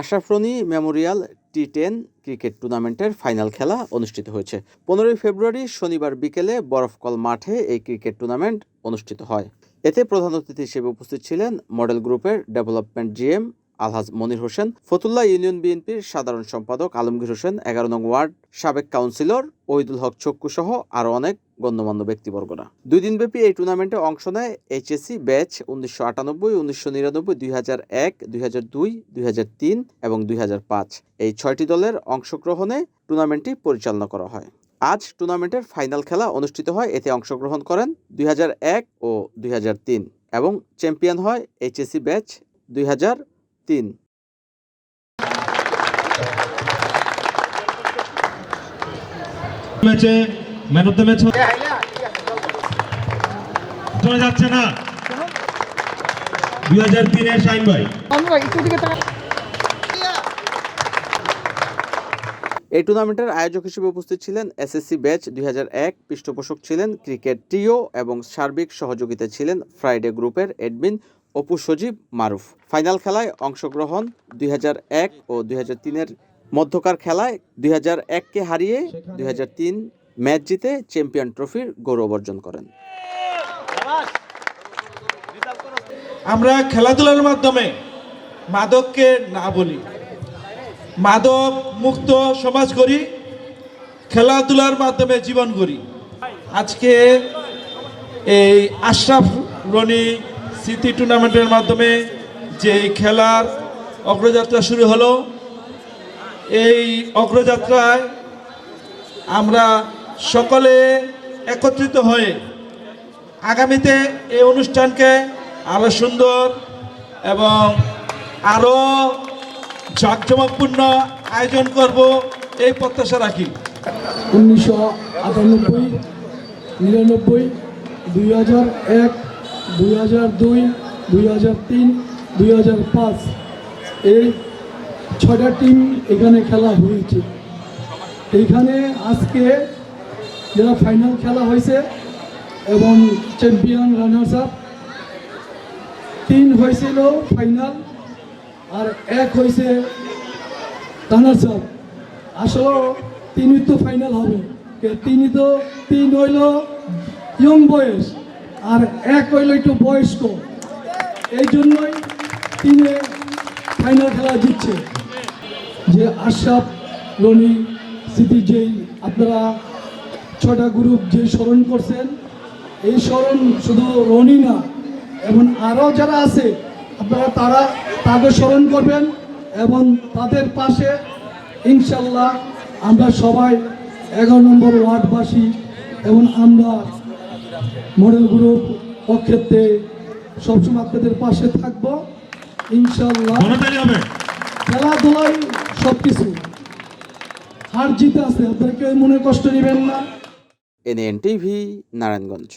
আশরাফরনি memorial T ten cricket টুর্নামেন্টের final খেলা অনুষ্ঠিত হয়েছে। পনেরোই ফেব্রুয়ারি শনিবার বিকেলে বরফকল মাঠে এই ক্রিকেট টুর্নামেন্ট অনুষ্ঠিত হয়। এতে প্রধান অতিথি হিসেবে উপস্থিত ছিলেন মডেল গ্রুপের development GM Alhaj Monir Hossain Fatullah union বিএনপির সাধারণ সম্পাদক আলমগীর হোসেন, এগারো নং ওয়ার্ড, সাবেক কাউন্সিলর ওহিদুল হক চক্কু সহ আরও অনেক গণ্যমান্য ব্যক্তিবর্গরা। দুই দিনব্যাপী এই টুর্নামেন্টে অংশ নেয় এইচএসসি ব্যাচ উনিশশো আটানব্বই, উনিশশো নিরানব্বই, দুই হাজার এক, দুই হাজার দুই দুই হাজার তিন এবং দুই হাজার পাঁচ। এই ছয়টি দলের অংশগ্রহণে টুর্নামেন্টটি পরিচালনা করা হয়। আজ টুর্নামেন্টের ফাইনাল খেলা অনুষ্ঠিত হয়, এতে অংশগ্রহণ করেন দুই হাজার এক ও দুই হাজার তিন এবং চ্যাম্পিয়ন হয় এইচএসসি ব্যাচ দুই হাজার তিন। ম্যাচে ম্যান অফ দ্য ম্যাচ চলে যাচ্ছে না। দুই হাজার তিনের শাইন ভাই। এই টুর্নামেন্টের আয়োজক হিসেবে উপস্থিত ছিলেন এসএসসি ব্যাচ দুই হাজার এক পৃষ্ঠপোষক ছিলেন ক্রিকেট টিও এবং সার্বিক সহযোগিতা ছিলেন ফ্রাইডে গ্রুপের এডমিন অপু সজীব মারুফ। ফাইনাল খেলায় অংশগ্রহণ দুই এক ও দুই এর মধ্যকার খেলায় দুই কে হারিয়ে দুই হাজার তিন ম্যাচ জিতে চ্যাম্পিয়ন ট্রফির গৌরব অর্জন করেন। আমরা খেলাধুলার মাধ্যমে মাদককে না বলি, মাদক মুক্ত সমাজ করি খেলাধুলার মাধ্যমে জীবন করি আজকে এই আশরাফ রনি স্মৃতি টুর্নামেন্টের মাধ্যমে যে খেলার অগ্রযাত্রা শুরু হলো, এই অগ্রযাত্রায় আমরা সকলে একত্রিত হয়ে আগামীতে এই অনুষ্ঠানকে আরও সুন্দর এবং আরও জাঁকজমকপূর্ণ আয়োজন করব এই প্রত্যাশা রাখি। উনিশশো আটানব্বই, নিরানব্বই, দুই হাজার এক দুই হাজার দুই দুই হাজার তিন, দুই হাজার পাঁচ। এই ছয়টা টিম এখানে খেলা হয়েছে। এইখানে আজকে যারা ফাইনাল খেলা হয়েছে এবং চ্যাম্পিয়ন রানার্স আপ তিন হয়েছিল ফাইনাল আর এক হয়েছে রানার্স আপ আসলে তিনি তো ফাইনাল হবে। তিনি তো তিন হইল ইয়ং বয়স আর এক হইল একটু বয়স্ক। এই জন্যই তিনে ফাইনাল খেলা জিতছে। যে আশরাফ, রনি স্মৃতি যেই আপনারা ছটা গ্রুপ যে স্মরণ করছেন, এই স্মরণ শুধু রনি না, এবং আরও যারা আছে, আপনারা তারা, তাদের স্মরণ করবেন এবং তাদের পাশে ইনশাল্লাহ আমরা সবাই এগারো নম্বর ওয়ার্ডবাসী এবং আমরা মডেল গ্রুপ অক্ষেত্রে সবসময় আপনাদের পাশে থাকব। ইনশাল্লাহ খেলাধুলায় সবকিছু খেলাধুলাই সব কিছু হার জিতে আছে আপনারা কেউ মনে কষ্ট নেবেন না। NN TV Narayanganj.